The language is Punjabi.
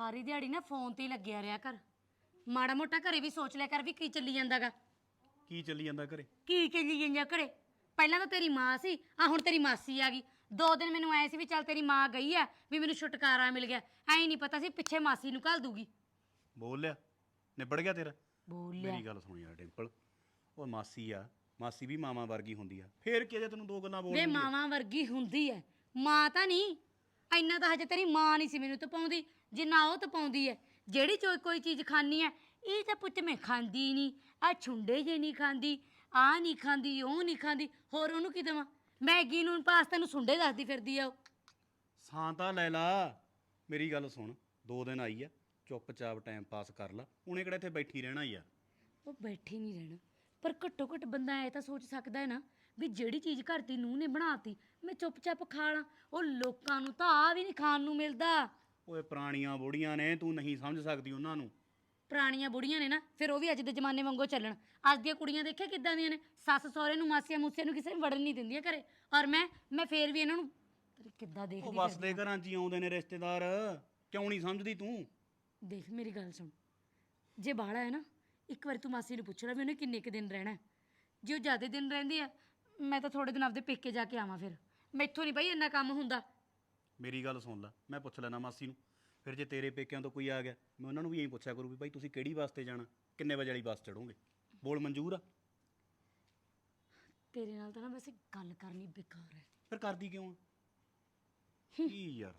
ਸਾਰੀ ਦਿਹਾੜੀ ਨਾ ਫੋਨ ਤੇ ਹੀ ਲੱਗਿਆ ਰਿਹਾ ਕਰ। ਮਾੜਾ ਮੋਟਾ ਘਰੇ ਵੀ ਸੋਚ ਲਿਆ ਕਰ ਵੀ ਕੀ ਚੱਲੀ ਜਾਂਦਾਗਾ। ਕੀ ਚੱਲੀ ਜਾਂਦਾ ਘਰੇ? ਕੀ ਚੱਲੀ ਜਾਂਦਾ ਘਰੇ? ਪਹਿਲਾਂ ਤਾਂ ਤੇਰੀ ਮਾਂ ਸੀ ਆ ਹੁਣ ਤੇਰੀ ਮਾਸੀ ਆ ਗਈ। ਦੋ ਦਿਨ ਮੈਨੂੰ ਐ ਸੀ ਵੀ ਚੱਲ ਤੇਰੀ ਮਾਂ ਗਈ ਆ ਵੀ ਮੈਨੂੰ ਛੁਟਕਾਰਾ ਮਿਲ ਗਿਆ। ਐ ਨਹੀਂ ਪਤਾ ਸੀ ਪਿੱਛੇ ਮਾਸੀ ਨੂੰ ਘੱਲ ਦੂਗੀ। ਬੋਲ ਲਿਆ। ਨਿਬੜ ਗਿਆ ਤੇਰਾ? ਬੋਲਿਆ ਮੇਰੀ ਗੱਲ ਸੁਣ ਯਾਰ ਡਿੰਪਲ। ਉਹ ਮਾਸੀ ਆ ਮਾਸੀ ਵੀ ਮਾਮਾ ਵਰਗੀ ਹੁੰਦੀ ਆ। ਫੇਰ ਕੀ ਜੇ ਤੈਨੂੰ ਦੋ ਗੱਲਾਂ ਬੋਲ ਵੇ ਮਾਵਾਂ ਵਰਗੀ ਹੁੰਦੀ ਐ। ਮਾਂ ਤਾਂ ਨਹੀਂ ਇੰਨਾ ਤਾਂ ਹਜੇ ਤੇਰੀ ਮਾਂ ਨਹੀਂ ਸੀ ਮੈਨੂੰ ਤਪਾਉਂਦੀ ਜਿੰਨਾ ਉਹ ਤਪਾਉਂਦੀ ਐ ਜਿਹੜੀ ਚੋ ਕੋਈ ਚੀਜ਼ ਖਾਣੀ ਐ ਇਹ ਤਾਂ ਪੁੱਤ ਮੈਂ ਖਾਂਦੀ ਨਹੀਂ ਆ ਛੁੰਡੇ ਜੇ ਨਹੀਂ ਖਾਂਦੀ ਆ ਨਹੀਂ ਖਾਂਦੀ ਉਹ ਨਹੀਂ ਖਾਂਦੀ ਹੋਰ ਉਹਨੂੰ ਕੀ ਦੇਵਾਂ? ਮੈਗੀ ਨੂੰ ਪਾਸਤਾ ਨੂੰ ਸੁੰਡੇ ਦੱਸਦੀ ਫਿਰਦੀ ਆ ਉਹ। ਸਾਂ ਤਾਂ ਲੈ ਲਾ। ਮੇਰੀ ਗੱਲ ਸੁਣ ਦੋ ਦਿਨ ਆਈ ਆ ਚੁੱਪਚਾਪ ਟਾਈਮ ਪਾਸ ਕਰ ਲਾ ਉਹਨੇ ਕਿਹੜਾ ਇੱਥੇ ਬੈਠੀ ਰਹਿਣਾ ਹੀ ਆ। ਉਹ ਬੈਠੀ ਨਹੀਂ ਰਹਿਣਾ। ਪਰ ਘੱਟੋ ਘੱਟ ਬੰਦਾ ਐ ਤਾਂ ਸੋਚ ਸਕਦਾ ਹੈ ਨਾ ਵੀ ਜਿਹੜੀ ਚੀਜ਼ ਘਰ ਦੀ ਨੂੰਹ ਨੇ ਬਣਾਤੀ ਮੈਂ ਚੁੱਪਚਾਪ ਖਾ ਲਾਂ ਉਹ ਲੋਕਾਂ ਨੂੰ ਤਾਂ ਆ ਵੀ ਨਹੀਂ ਖਾਣ ਨੂੰ ਮਿਲਦਾ। ਓਏ ਪੁਰਾਣੀਆਂ ਬੁੜੀਆਂ ਨੇ ਤੂੰ ਨਹੀਂ ਸਮਝ ਸਕਦੀ ਉਹਨਾਂ ਨੂੰ। ਪੁਰਾਣੀਆਂ ਬੁੜੀਆਂ ਨੇ ਨਾ ਫਿਰ ਉਹ ਵੀ ਅੱਜ ਦੇ ਜ਼ਮਾਨੇ ਵਾਂਗੂ ਚੱਲਣ। ਅੱਜ ਦੀਆਂ ਕੁੜੀਆਂ ਦੇਖਿਆ ਕਿੱਦਾਂ ਦੀਆਂ ਨੇ? ਸੱਸ ਸਹੁਰੇ ਨੂੰ ਮਾਸੀਆਂ ਮੂਸੀਆਂ ਨੂੰ ਕਿਸੇ ਨੂੰ ਵੜਨ ਨਹੀਂ ਦਿੰਦੀਆਂ ਘਰੇ। ਔਰ ਮੈਂ ਮੈਂ ਫੇਰ ਵੀ ਇਹਨਾਂ ਨੂੰ ਪਤਾ ਕਿੱਦਾਂ ਉਹ ਦੇਖਦੀ ਵਸਦੇ ਘਰਾਂ 'ਚ ਹੀ ਆਉਂਦੇ ਨੇ ਰਿਸ਼ਤੇਦਾਰ। ਕਿਉਂ ਨਹੀਂ ਸਮਝਦੀ ਤੂੰ? ਦੇਖ ਮੇਰੀ ਗੱਲ ਸੁਣ। ਜੇ ਬਾਹਲਾ ਹੈ ਨਾ ਇੱਕ ਵਾਰੀ ਤੂੰ ਮਾਸੀ ਨੂੰ ਪੁੱਛ ਲੈ ਵੀ ਉਹਨੇ ਕਿੰਨੇ ਕੁ ਦਿਨ ਰਹਿਣਾ ਹੈ। ਜੇ ਉਹ ਜ਼ਿਆਦਾ ਦਿਨ ਰਹਿੰਦੀ ਆ ਮੈਂ ਤਾਂ ਥੋੜੇ ਦਿਨ ਆਪਦੇ ਪੇਕੇ ਜਾ ਕੇ ਆਵਾਂ ਫਿਰ। ਮੈਥੋਂ ਨਹੀਂ ਬਈ ਇੰਨਾ ਕੰਮ ਹੁੰਦਾ। ਮੇਰੀ ਗੱਲ ਸੁਣ ਲੈ ਮੈਂ ਪੁੱਛ ਲੈਣਾ ਮਾਸੀ ਨੂੰ। ਫਿਰ ਜੇ ਤੇਰੇ ਪੇਕਿਆਂ ਤੋਂ ਕੋਈ ਆ ਗਿਆ ਮੈਂ ਉਹਨਾਂ ਨੂੰ ਵੀ ਇਹੀ ਪੁੱਛਿਆ ਕਰੂ ਵੀ ਭਾਈ ਤੁਸੀਂ ਕਿਹੜੀ ਬੱਸ ਤੇ ਜਾਣਾ ਕਿੰਨੇ ਵਜੇ ਵਾਲੀ ਬੱਸ ਚੜੋਗੇ ਬੋਲ ਮਨਜ਼ੂਰ ਆ। ਤੇਰੇ ਨਾਲ ਤਾਂ ਨਾ ਵੈਸੇ ਗੱਲ ਕਰਨੀ ਬੇਕਾਰ ਹੈ। ਫਿਰ ਕਰਦੀ ਕਿਉਂ ਆ? ਕੀ ਯਾਰ।